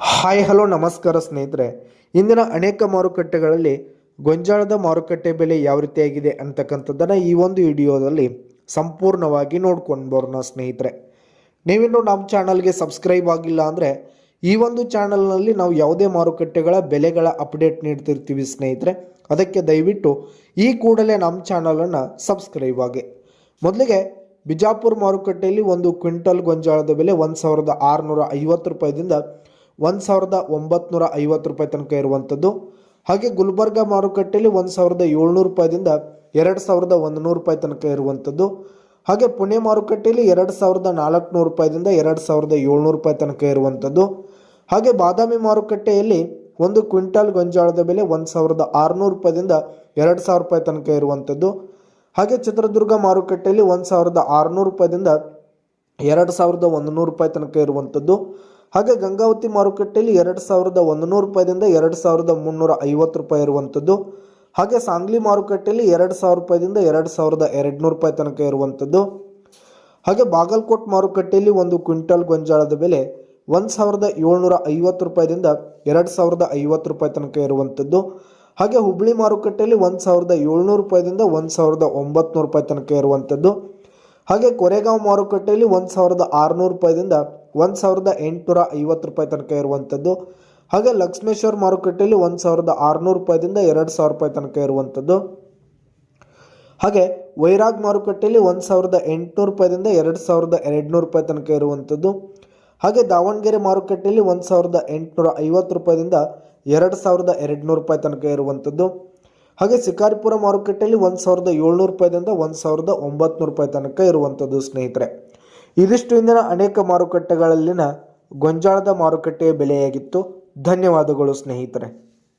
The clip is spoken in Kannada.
ಹಾಯ್, ಹಲೋ, ನಮಸ್ಕಾರ ಸ್ನೇಹಿತರೆ. ಇಂದಿನ ಅನೇಕ ಮಾರುಕಟ್ಟೆಗಳಲ್ಲಿ ಗೊಂಜಾಳದ ಮಾರುಕಟ್ಟೆ ಬೆಲೆ ಯಾವ ರೀತಿಯಾಗಿದೆ ಅಂತಕ್ಕಂಥದ್ದನ್ನು ಈ ಒಂದು ವಿಡಿಯೋದಲ್ಲಿ ಸಂಪೂರ್ಣವಾಗಿ ನೋಡ್ಕೊಂಡು ಬರೋಣ ಸ್ನೇಹಿತರೆ. ನೀವಿನ್ನು ನಮ್ಮ ಚಾನಲ್ಗೆ ಸಬ್ಸ್ಕ್ರೈಬ್ ಆಗಿಲ್ಲ ಅಂದರೆ ಈ ಒಂದು ಚಾನಲ್ನಲ್ಲಿ ನಾವು ಯಾವುದೇ ಮಾರುಕಟ್ಟೆಗಳ ಬೆಲೆಗಳ ಅಪ್ಡೇಟ್ ನೀಡ್ತಿರ್ತೀವಿ ಸ್ನೇಹಿತರೆ. ಅದಕ್ಕೆ ದಯವಿಟ್ಟು ಈ ಕೂಡಲೇ ನಮ್ಮ ಚಾನಲನ್ನು ಸಬ್ಸ್ಕ್ರೈಬ್ ಆಗಿ. ಮೊದಲಿಗೆ ಬಿಜಾಪುರ ಮಾರುಕಟ್ಟೆಯಲ್ಲಿ ಒಂದು ಕ್ವಿಂಟಲ್ ಗೊಂಜಾಳದ ಬೆಲೆ ಒಂದು ಸಾವಿರದ ಆರುನೂರ ಐವತ್ತು ರೂಪಾಯಿದಿಂದ ಒಂದು ಸಾವಿರದ ಒಂಬತ್ನೂರ ಐವತ್ತು ರೂಪಾಯಿ ತನಕ ಇರುವಂಥದ್ದು ಹಾಗೆ ಗುಲ್ಬರ್ಗ ಮಾರುಕಟ್ಟೆಯಲ್ಲಿ ಒಂದು ಸಾವಿರದ ಏಳ್ನೂರು ರೂಪಾಯಿದಿಂದ ಎರಡು ಸಾವಿರದ ಒಂದು ನೂರು ರೂಪಾಯಿ ತನಕ ಇರುವಂಥದ್ದು ಹಾಗೆ ಪುಣೆ ಮಾರುಕಟ್ಟೆಯಲ್ಲಿ ಎರಡು ಸಾವಿರದ ನಾಲ್ಕುನೂರು ರೂಪಾಯಿದಿಂದ ಎರಡು ಸಾವಿರದ ಏಳ್ನೂರು ರೂಪಾಯಿ ತನಕ ಇರುವಂಥದ್ದು ಹಾಗೆ ಬಾದಾಮಿ ಮಾರುಕಟ್ಟೆಯಲ್ಲಿ ಒಂದು ಕ್ವಿಂಟಾಲ್ ಗೊಂಜಾಳದ ಬೆಲೆ ಒಂದು ಸಾವಿರದ ಆರುನೂರು ರೂಪಾಯಿದಿಂದ ಎರಡು ಸಾವಿರ ರೂಪಾಯಿ ತನಕ ಇರುವಂಥದ್ದು ಹಾಗೆ ಚಿತ್ರದುರ್ಗ ಮಾರುಕಟ್ಟೆಯಲ್ಲಿ ಒಂದು ಸಾವಿರದ ಆರುನೂರು ರೂಪಾಯಿದಿಂದ ಎರಡು ಸಾವಿರದ ಒಂದು ನೂರು ರೂಪಾಯಿ ತನಕ ಇರುವಂಥದ್ದು ಹಾಗೆ ಗಂಗಾವತಿ ಮಾರುಕಟ್ಟೆಯಲ್ಲಿ ಎರಡು ಸಾವಿರದ ಒಂದು ನೂರು ರೂಪಾಯಿದಿಂದ ಎರಡು ಸಾವಿರದ ಮುನ್ನೂರ ಐವತ್ತು ರೂಪಾಯಿ ಇರುವಂಥದ್ದು. ಹಾಗೆ ಸಾಂಗ್ಲಿ ಮಾರುಕಟ್ಟೆಯಲ್ಲಿ ಎರಡು ಸಾವಿರ ರೂಪಾಯಿದಿಂದ ಎರಡು ಸಾವಿರದ ಎರಡು ನೂರು ರೂಪಾಯಿ ತನಕ ಇರುವಂಥದ್ದು. ಹಾಗೆ ಬಾಗಲಕೋಟ್ ಮಾರುಕಟ್ಟೆಯಲ್ಲಿ ಒಂದು ಕ್ವಿಂಟಲ್ ಗೊಂಜಾಳದ ಬೆಲೆ ಒಂದು ಸಾವಿರದ ಏಳ್ನೂರ ಐವತ್ತು ರೂಪಾಯಿದಿಂದ ಎರಡು ಸಾವಿರದ ಐವತ್ತು ರೂಪಾಯಿ ತನಕ ಇರುವಂಥದ್ದು. ಹಾಗೆ ಹುಬ್ಬಳ್ಳಿ ಮಾರುಕಟ್ಟೆಯಲ್ಲಿ ಒಂದು ಸಾವಿರದ ಏಳ್ನೂರು ರೂಪಾಯಿದಿಂದ ಒಂದು ಸಾವಿರದ ಒಂಬತ್ನೂರು ರೂಪಾಯಿ ತನಕ ಇರುವಂಥದ್ದು. ಹಾಗೆ ಕೊರೆಗಾಂವ್ ಮಾರುಕಟ್ಟೆಯಲ್ಲಿ ಒಂದು ಸಾವಿರದ ಆರುನೂರು ರೂಪಾಯಿದಿಂದ ಒಂದು ಸಾವಿರದ ಎಂಟುನೂರ ಐವತ್ತು ರೂಪಾಯಿ ತನಕ ಇರುವಂಥದ್ದು. ಹಾಗೆ ಲಕ್ಷ್ಮೇಶ್ವರ ಮಾರುಕಟ್ಟೆಯಲ್ಲಿ ಒಂದು ಸಾವಿರದ ಆರುನೂರು ರೂಪಾಯಿದಿಂದ ಎರಡು ಸಾವಿರ ರೂಪಾಯಿ ತನಕ ಇರುವಂಥದ್ದು. ಹಾಗೆ ವೈರಾಗ್ ಮಾರುಕಟ್ಟೆಯಲ್ಲಿ ಒಂದು ಸಾವಿರದ ಎಂಟುನೂರು ರೂಪಾಯಿದಿಂದ ಎರಡು ಸಾವಿರದ ಎರಡುನೂರು ರೂಪಾಯಿ ತನಕ ಇರುವಂಥದ್ದು. ಹಾಗೆ ದಾವಣಗೆರೆ ಮಾರುಕಟ್ಟೆಯಲ್ಲಿ ಒಂದು ಸಾವಿರದ ಎಂಟುನೂರ ಐವತ್ತು ರೂಪಾಯಿದಿಂದ ಎರಡು ಸಾವಿರದ ಎರಡುನೂರು ರೂಪಾಯಿ ತನಕ ಇರುವಂಥದ್ದು. ಹಾಗೆ ಶಿಕಾರಿಪುರ ಮಾರುಕಟ್ಟೆಯಲ್ಲಿ ಒಂದು ಸಾವಿರದ ಏಳ್ನೂರು ರೂಪಾಯಿದಿಂದ ಒಂದು ಸಾವಿರದ ಒಂಬತ್ನೂರು ರೂಪಾಯಿ ತನಕ ಇರುವಂಥದ್ದು ಸ್ನೇಹಿತರೆ. ಇದಿಷ್ಟು ಇಂದಿನ ಅನೇಕ ಮಾರುಕಟ್ಟೆಗಳಲ್ಲಿನ ಗೊಂಜಾಳದ ಮಾರುಕಟ್ಟೆಯ ಬೆಲೆಯಾಗಿತ್ತು. ಧನ್ಯವಾದಗಳು ಸ್ನೇಹಿತರೆ.